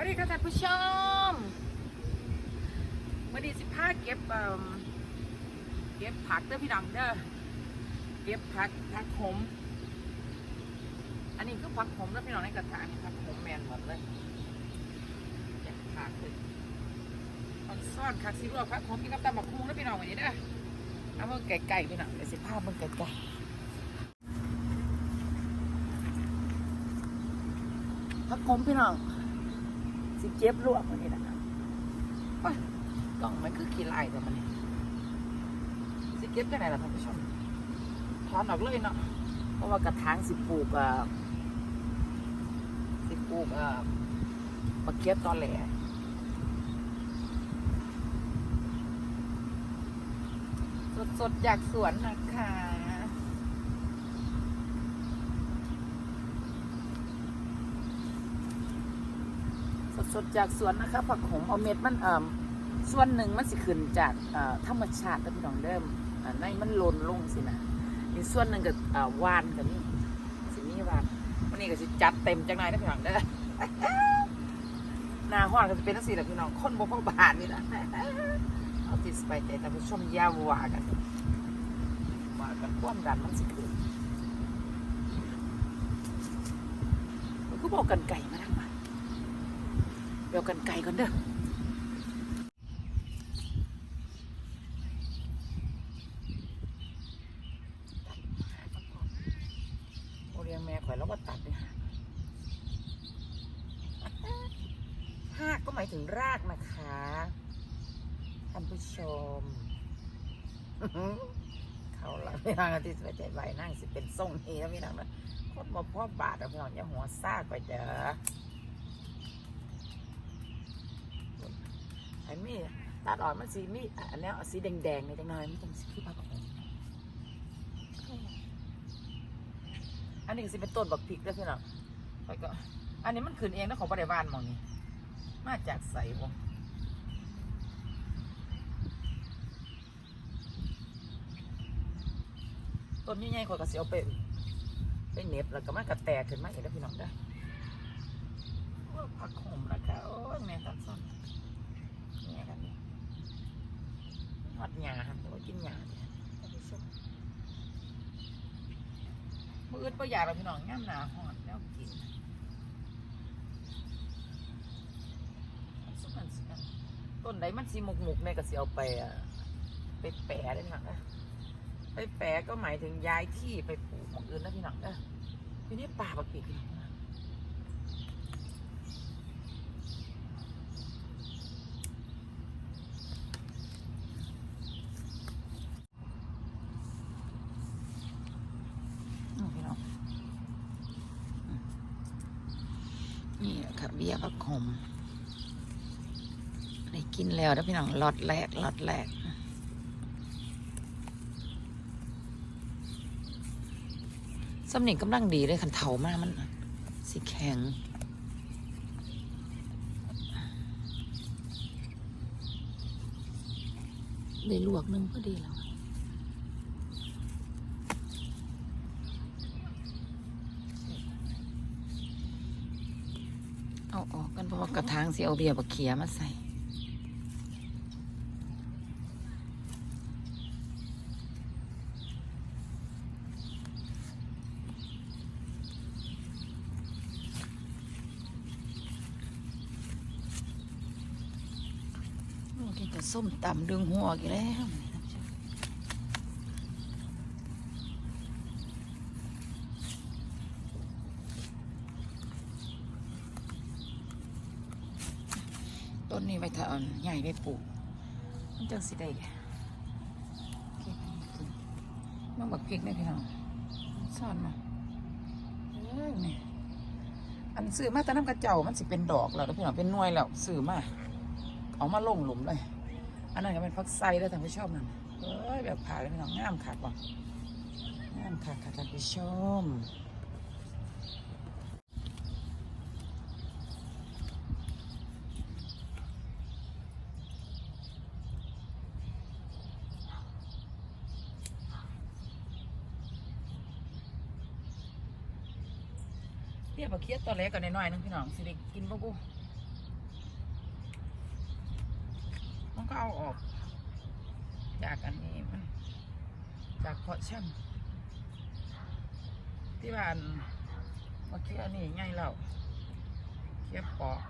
วัสดีค่ะท่านผู้ชมวันนี้สิพาเก็บเก็บผักเด้อพี่น้องเด้อเก็บผักผักขม อันนี้คือผักขมแล้วพี่น้องในกระถางนี่ผักขมแมนหมดเลยเก็บผักเลยออนซ่อนคักซิลวผักขมกินกับตำบักคุ้งแล้วพี่น้องวันนี้เด้อเอาเมื่อไก่ๆพี่น้องเดี๋ยวสิพาเมื่อไก่ๆผักขมพี่น้อง สิเจ็บลวกมันนี่นะครับโอ้ยกล่องมันคือขี้ลายแต่มันนี่สิเก็บได้ไหนล่ะท่านผู้ชมถอนออกเลยเนาะเพราะว่ากระถางสิปลูกอะสิปลูกอะมะเขือตอนแหลสดๆจากสวนนะคะ สดจากสวนนะคะผักขมเอาเม็ดมันเอ่อส่วนหนึ่งมันสิขึ้นจากเออธรรมชาติแล้วพี่น้องเดิมอ่าในมันหล่นลงสินะอีกส่วนหนึ่งก็อ่าวานกับนี่สิมีวานวันนี้ก็สิจัดเต็มจังไหนะพี่น้องเด้อนาห้อนก็จะเป็นทั้งสี่แหละพี่น้องคนบ่พบาทนี่นะเอาติดสบายใจแต่ผู้ชมยาวากันว่ากันความดันมันสิขึ้นก็บอกกันไก่มาทั้งวัน เดี๋ยวกันไก่ก่อนเด้อเรียงแม่ข่อยแล้วว่าตัดเลยหากก็หมายถึงรากนะคะท่านผู้ชม เขาละไม่ทางอาทิตย์สบายใจใบนั่งสิเป็นทรงนี้แล้วพี่น้องนะโคตรมาพ่อบาทแล้วพี่น้องอย่าหัวซ่ากไปเด้อ ไอ้มีตัดออนมันสีมีอันนี้สีแดงๆในจังหน่อยมันจังสีคือผักขมอันนี้ก็สิเป็นต้นบักพริกแล้วพี่น้องไปก็ อันนี้มันขึ้นเองนะของบริวารมองนี่มาจากใสบ่ต้นใหญ่ๆข่อยก็สิเอาไปไปเน็บแล้วก็มันก็แตกขึ้นมาอีกแล้วพี่น้องเด้อโอ้ยผักขมนะคะโอ้ยแม่ตัดซ่อน เนี่ยครับนี่ หอดหยาครับแต่ว่ากินหยาเนี่ยท่านผู้ชมมืออื่นก็อยากเราพี่น้องง่ามหนาหอดแล้วกินสุกันสุกันต้นไหนมันสีหมกหมกๆเนี่ยก็สิเอาไปอะไปแปะได้หนังนะไปแปะก็หมายถึงย้ายที่ไปปลูกของอื่นนะพี่น้องนะทีนี้ป่าบักปีกพี่น้องนะ นี่พี่น้องนี่แหละค่ะ เบี้ยผักขมได้กินแล้วนะพี่น้องลอตแรกลอตแรกสำเนียงกำลังดีเลยคันเถามากมัน สีแข็งได้ลวกนึงพอดีแล้ว เอาออกกันเพราะว่ากระถางสิเอาเบียร์บักเขียมาใส่โอ้กินแต่ส้มตำดึงหัวกี่แล้ว ต้นนี้ไว้ถ้าอ่อนใหญ่ไปปลูกมันจังสิได้เก็บอันนี้กินมาบักพริกเนี่ยพี่น้องซ่อนมาเออนี่อันซื้อมาแต่น้ำกระเจ้ามันสิเป็นดอกแล้วพี่น้องเป็นหน่วยแล้วซื้อมาเอามาลงหลุมเลย อันนั้นก็เป็นฟักไซแล้วท่านผู้ชมนั่นเอ้ยแบบผ่าเลยพี่น้องงามขาดบ่งามขาดค่ะท่านผู้ชม เรียกบักเคียดตอนแรกก่อนน้อยๆนึงพี่น้องสิได้กินบ่บุมันก็เอาออก จากอันนี้มัน จากพาะช่ำที่บ้านเมื่อกี้อันนี้ไงเราเคียบปอก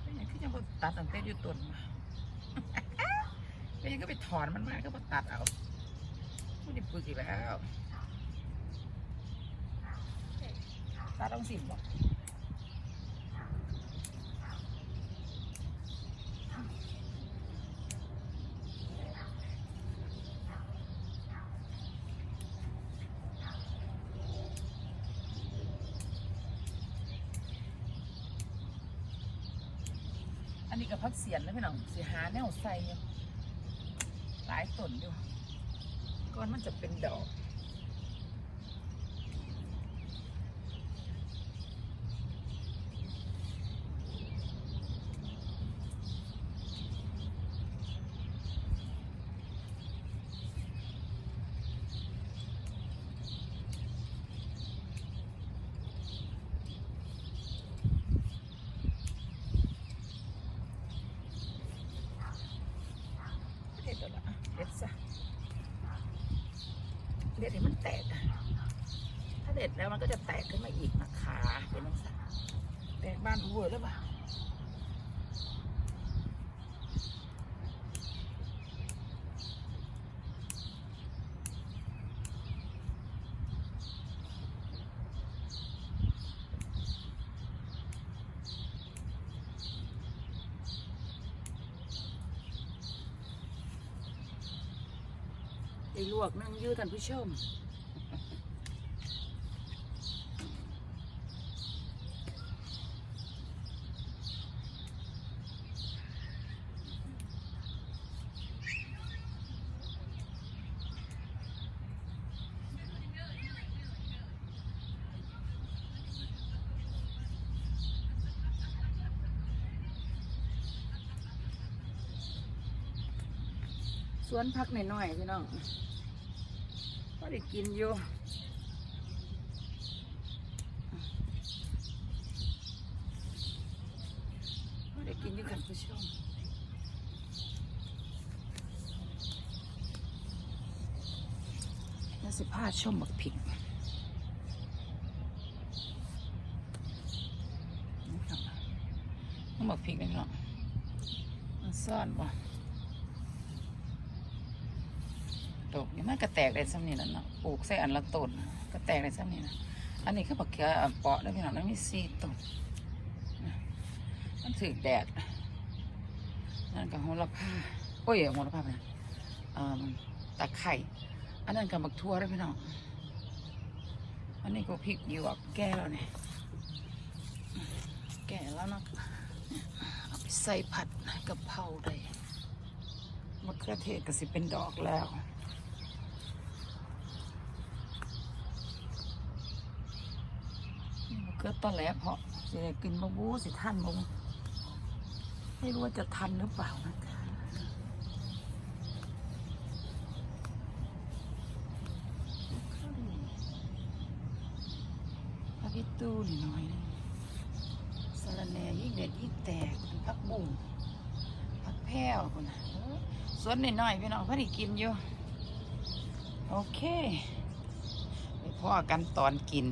เป็นย่างที่จะมาตัดตั้งแต่อยู่ต้นมาเป็นยังก็ไปถอนมันมาก็มาตัดเอา ไม่ได้ปึกอีกแล้วตาต้องสิบบอกอันนี้กับพักเสียนนะพี่น้องสีหาแนวใส่อยู่หลายต้นอยู่ ก้อนมันจะเป็นดอก เด็ดแล้วล่ะเด็ดซะเด็ดให้มันแตกอะ ถ้าเด็ดแล้วมันก็จะแตกขึ้นมาอีกนะคะเป็นลักษณะแตกบ้านวัวหรือเปล่าไอ้ลวกนั่งยืดท่านผู้ชม สวนพักหน่อยๆพี่น้องก็ได้กินอยู่ก็ได้กินอยู่กันผู้ชมน่าสิพาชมบักผิกนี่ครับต้องบักผิกเลยเนาะซ่อนบ่ ตกนี่มันก็แตกได้ซ้ำนี่แหละเนาะปลูกใส่อันละต้นก็แตกได้ซ้ำนี่นะอันนี้คือบักเขือเปาะแล้พี่น้องแล้วมีสี่ต้นนะมันถือแดดนั่นก็โหระพาโอ้ยโหระพาไปนะอ่าตะไคร่อันนั้นกับบักทั่วได้พี่น้องอันนี้ก็พริกหยวกแก่แล้วเนี่ยแก่แล้วเนาะเอาไปใส่ผัดกับเพราได้มะเขือเทศก็สิเป็นดอกแล้ว นี่มันเกิดตอนแหลเพาะจะกินบะบูสิท่านบงไม่รู้ว่าจะทันหรือเปล่านะคะพักอีตู้นิดหน่อยนึงสะระแหน่ยิ่งเด็ดยิ่งแตกพักบุ้งพักแพ้วคนนะสวนนิดหน่อยพี่น้องพื่อด้กินอยู่ โอเคไปพ่อกันตอนกิน